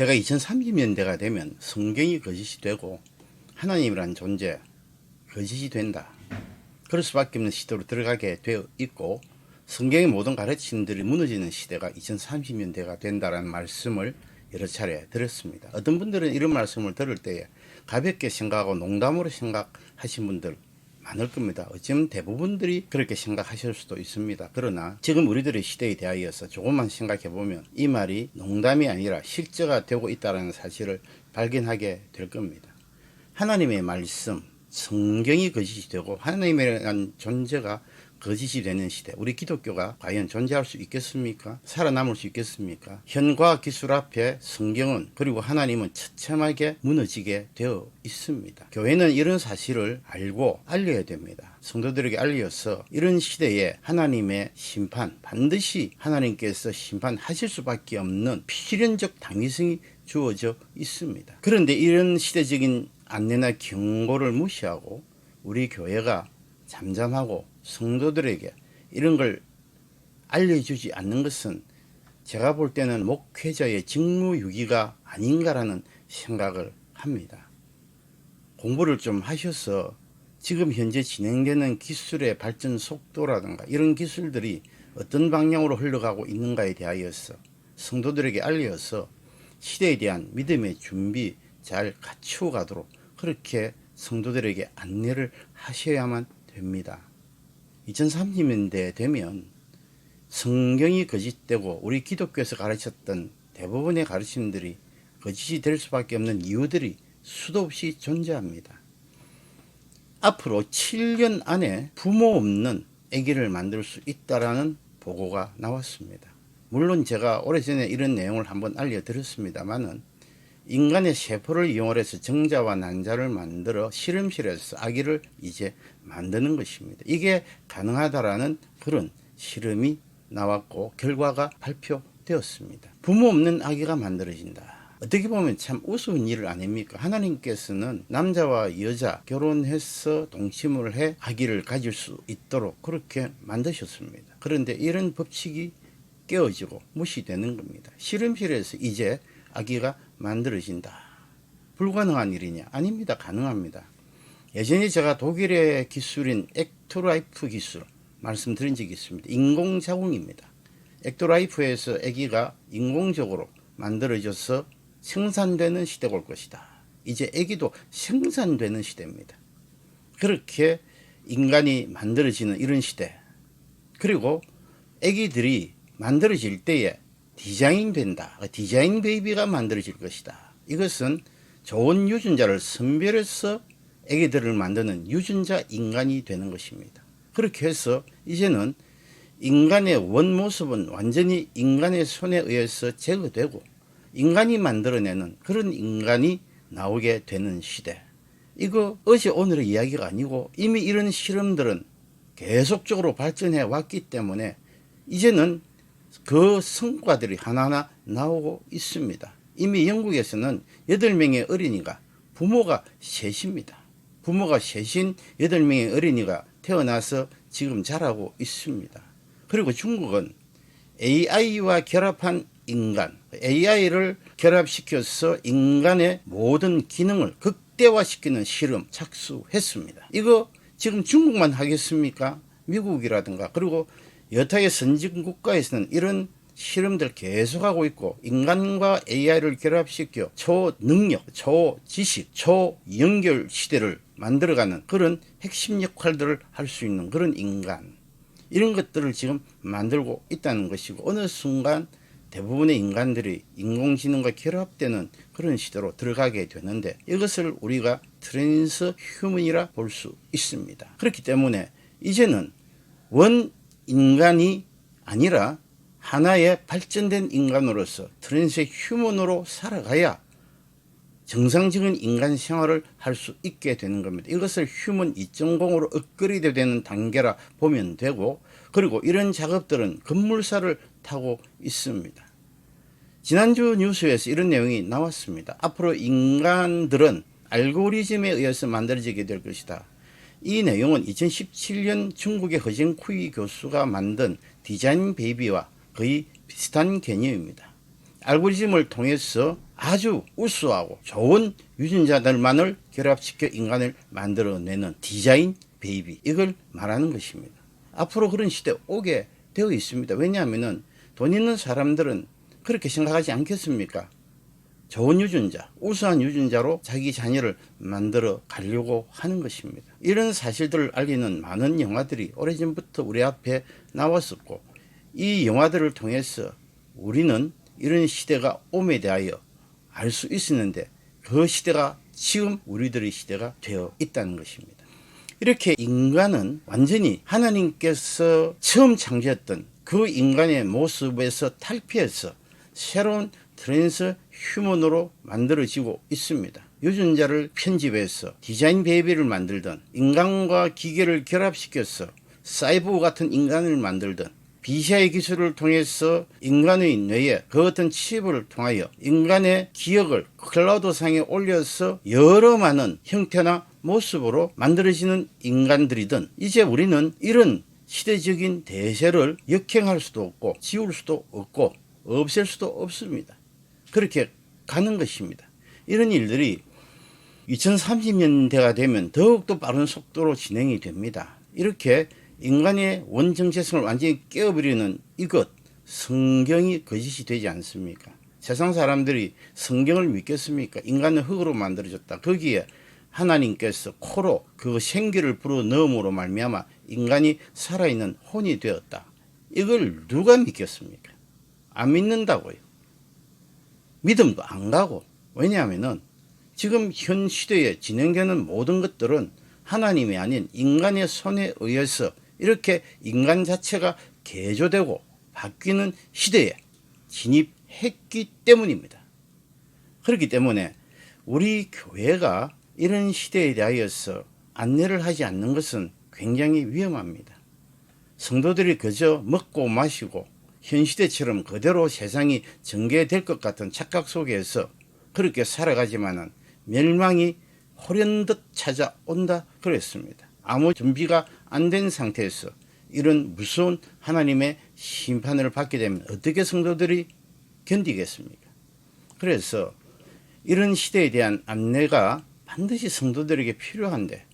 제가 2030년대가 되면 성경이 거짓이 되고 하나님이란 존재 거짓이 된다. 그럴 수밖에 없는 시대로 들어가게 되어 있고 성경의 모든 가르침들이 무너지는 시대가 2030년대가 된다라는 말씀을 여러 차례 드렸습니다. 어떤 분들은 이런 말씀을 들을 때에 가볍게 생각하고 농담으로 생각하신 분들 많을 겁니다. 어쩌면 대부분들이 그렇게 생각하실 수도 있습니다. 그러나 지금 우리들의 시대에 대하여서 조금만 생각해 보면 이 말이 농담이 아니라 실제가 되고 있다는 사실을 발견하게 될 겁니다. 하나님의 말씀, 성경이 거짓이 되고 하나님에 대한 존재가 거짓이 되는 시대. 우리 기독교가 과연 존재할 수 있겠습니까? 살아남을 수 있겠습니까? 현과 기술 앞에 성경은 그리고 하나님은 처참하게 무너지게 되어 있습니다. 교회는 이런 사실을 알고 알려야 됩니다. 성도들에게 알려서 이런 시대에 하나님의 심판, 반드시 하나님께서 심판하실 수밖에 없는 필연적 당위성이 주어져 있습니다. 그런데 이런 시대적인 안내나 경고를 무시하고 우리 교회가 잠잠하고 성도들에게 이런 걸 알려주지 않는 것은 제가 볼 때는 목회자의 직무유기가 아닌가라는 생각을 합니다. 공부를 좀 하셔서 지금 현재 진행되는 기술의 발전 속도라든가 이런 기술들이 어떤 방향으로 흘러가고 있는가에 대하여서 성도들에게 알려서 시대에 대한 믿음의 준비 잘 갖추어 가도록 그렇게 성도들에게 안내를 하셔야만 됩니다. 2030년대 되면 성경이 거짓되고 우리 기독교에서 가르쳤던 대부분의 가르침들이 거짓이 될 수밖에 없는 이유들이 수도 없이 존재합니다. 앞으로 7년 안에 부모 없는 아기를 만들 수 있다라는 보고가 나왔습니다. 물론 제가 오래전에 이런 내용을 한번 알려드렸습니다만은 인간의 세포를 이용해서 정자와 난자를 만들어 실험실에서 아기를 이제 만드는 것입니다. 이게 가능하다라는 그런 실험이 나왔고 결과가 발표되었습니다. 부모 없는 아기가 만들어진다. 어떻게 보면 참 우스운 일 아닙니까? 하나님께서는 남자와 여자 결혼해서 동침을 해 아기를 가질 수 있도록 그렇게 만드셨습니다. 그런데 이런 법칙이 깨어지고 무시되는 겁니다. 실험실에서 이제 아기가 만들어진다. 불가능한 일이냐? 아닙니다. 가능합니다. 예전에 제가 독일의 기술인 액토라이프 기술 말씀드린 적이 있습니다. 인공자궁입니다. 액토라이프에서 아기가 인공적으로 만들어져서 생산되는 시대가 올 것이다. 이제 아기도 생산되는 시대입니다. 그렇게 인간이 만들어지는 이런 시대. 그리고 아기들이 만들어질 때에 디자인 된다. 디자인 베이비가 만들어질 것이다. 이것은 좋은 유전자를 선별해서 아기들을 만드는 유전자 인간이 되는 것입니다. 그렇게 해서 이제는 인간의 원모습은 완전히 인간의 손에 의해서 제거되고 인간이 만들어내는 그런 인간이 나오게 되는 시대. 이거 어제 오늘의 이야기가 아니고 이미 이런 실험들은 계속적으로 발전해 왔기 때문에 이제는 그 성과들이 하나하나 나오고 있습니다. 이미 영국에서는 8명의 어린이가 부모가 셋입니다. 부모가 셋인 8명의 어린이가 태어나서 지금 자라고 있습니다. 그리고 중국은 AI와 결합한 인간, AI를 결합시켜서 인간의 모든 기능을 극대화시키는 실험 착수했습니다. 이거 지금 중국만 하겠습니까? 미국이라든가 그리고 여타의 선진 국가에서는 이런 실험들 계속하고 있고 인간과 AI를 결합시켜 초능력, 초지식, 초연결 시대를 만들어가는 그런 핵심 역할들을 할 수 있는 그런 인간 이런 것들을 지금 만들고 있다는 것이고 어느 순간 대부분의 인간들이 인공지능과 결합되는 그런 시대로 들어가게 되는데 이것을 우리가 트랜스 휴먼이라 볼 수 있습니다. 그렇기 때문에 이제는 원 인간이 아니라 하나의 발전된 인간으로서 트랜스 휴먼으로 살아가야 정상적인 인간 생활을 할 수 있게 되는 겁니다. 이것을 휴먼 2.0으로 업그레이드 되는 단계라 보면 되고 그리고 이런 작업들은 급물살을 타고 있습니다. 지난주 뉴스에서 이런 내용이 나왔습니다. 앞으로 인간들은 알고리즘에 의해서 만들어지게 될 것이다. 이 내용은 2017년 중국의 허징쿠이 교수가 만든 디자인 베이비와 거의 비슷한 개념입니다. 알고리즘을 통해서 아주 우수하고 좋은 유전자들만을 결합시켜 인간을 만들어내는 디자인 베이비 이걸 말하는 것입니다. 앞으로 그런 시대 오게 되어 있습니다. 왜냐하면은 돈 있는 사람들은 그렇게 생각하지 않겠습니까? 좋은 유전자, 우수한 유전자로 자기 자녀를 만들어 가려고 하는 것입니다. 이런 사실들을 알리는 많은 영화들이 오래전부터 우리 앞에 나왔었고, 이 영화들을 통해서 우리는 이런 시대가 오에 대하여 알 수 있었는데, 그 시대가 지금 우리들의 시대가 되어 있다는 것입니다. 이렇게 인간은 완전히 하나님께서 처음 창조했던 그 인간의 모습에서 탈피해서 새로운 트랜스 휴먼으로 만들어지고 있습니다. 유전자를 편집해서 디자인 베이비를 만들던 인간과 기계를 결합시켜서 사이보그 같은 인간을 만들던 비시아의 기술을 통해서 인간의 뇌에 그 어떤 칩을 통하여 인간의 기억을 클라우드 상에 올려서 여러 많은 형태나 모습으로 만들어지는 인간들이든 이제 우리는 이런 시대적인 대세를 역행할 수도 없고 지울 수도 없고 없앨 수도 없습니다. 그렇게 가는 것입니다. 이런 일들이 2030년대가 되면 더욱더 빠른 속도로 진행이 됩니다. 이렇게 인간의 원정체성을 완전히 깨어버리는 이것, 성경이 거짓이 되지 않습니까? 세상 사람들이 성경을 믿겠습니까? 인간은 흙으로 만들어졌다. 거기에 하나님께서 코로 그 생기를 불어 넣음으로 말미암아 인간이 살아있는 혼이 되었다. 이걸 누가 믿겠습니까? 안 믿는다고요. 믿음도 안 가고 왜냐하면은 지금 현 시대에 진행되는 모든 것들은 하나님이 아닌 인간의 손에 의해서 이렇게 인간 자체가 개조되고 바뀌는 시대에 진입했기 때문입니다. 그렇기 때문에 우리 교회가 이런 시대에 대하여서 안내를 하지 않는 것은 굉장히 위험합니다. 성도들이 그저 먹고 마시고 현 시대처럼 그대로 세상이 전개될 것 같은 착각 속에서 그렇게 살아가지만은 멸망이 호련듯 찾아온다 그랬습니다. 아무 준비가 안 된 상태에서 이런 무서운 하나님의 심판을 받게 되면 어떻게 성도들이 견디겠습니까? 그래서 이런 시대에 대한 안내가 반드시 성도들에게 필요한데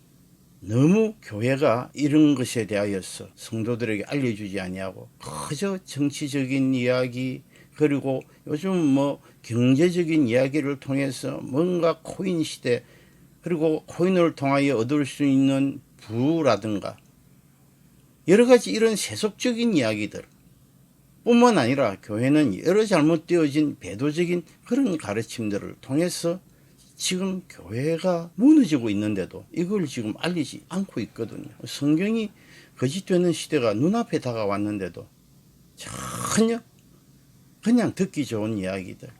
너무 교회가 이런 것에 대하여서 성도들에게 알려주지 아니하고 그저 정치적인 이야기 그리고 요즘 뭐 경제적인 이야기를 통해서 뭔가 코인 시대 그리고 코인을 통하여 얻을 수 있는 부라든가 여러 가지 이런 세속적인 이야기들 뿐만 아니라 교회는 여러 잘못되어진 배도적인 그런 가르침들을 통해서 지금 교회가 무너지고 있는데도 이걸 지금 알리지 않고 있거든요. 성경이 거짓되는 시대가 눈앞에 다가왔는데도 전혀 그냥 듣기 좋은 이야기들,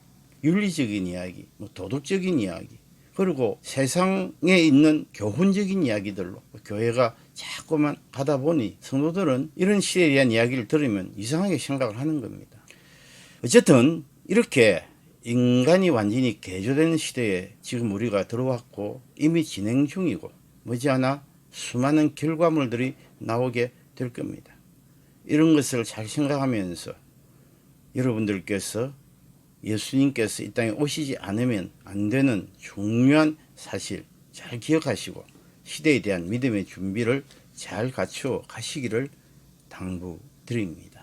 윤리적인 이야기, 뭐 도덕적인 이야기, 그리고 세상에 있는 교훈적인 이야기들로 교회가 자꾸만 가다 보니 성도들은 이런 시대에 대한 이야기를 들으면 이상하게 생각을 하는 겁니다. 어쨌든 이렇게 인간이 완전히 개조되는 시대에 지금 우리가 들어왔고 이미 진행 중이고 머지않아 수많은 결과물들이 나오게 될 겁니다. 이런 것을 잘 생각하면서 여러분들께서 예수님께서 이 땅에 오시지 않으면 안 되는 중요한 사실 잘 기억하시고 시대에 대한 믿음의 준비를 잘 갖추어 가시기를 당부드립니다.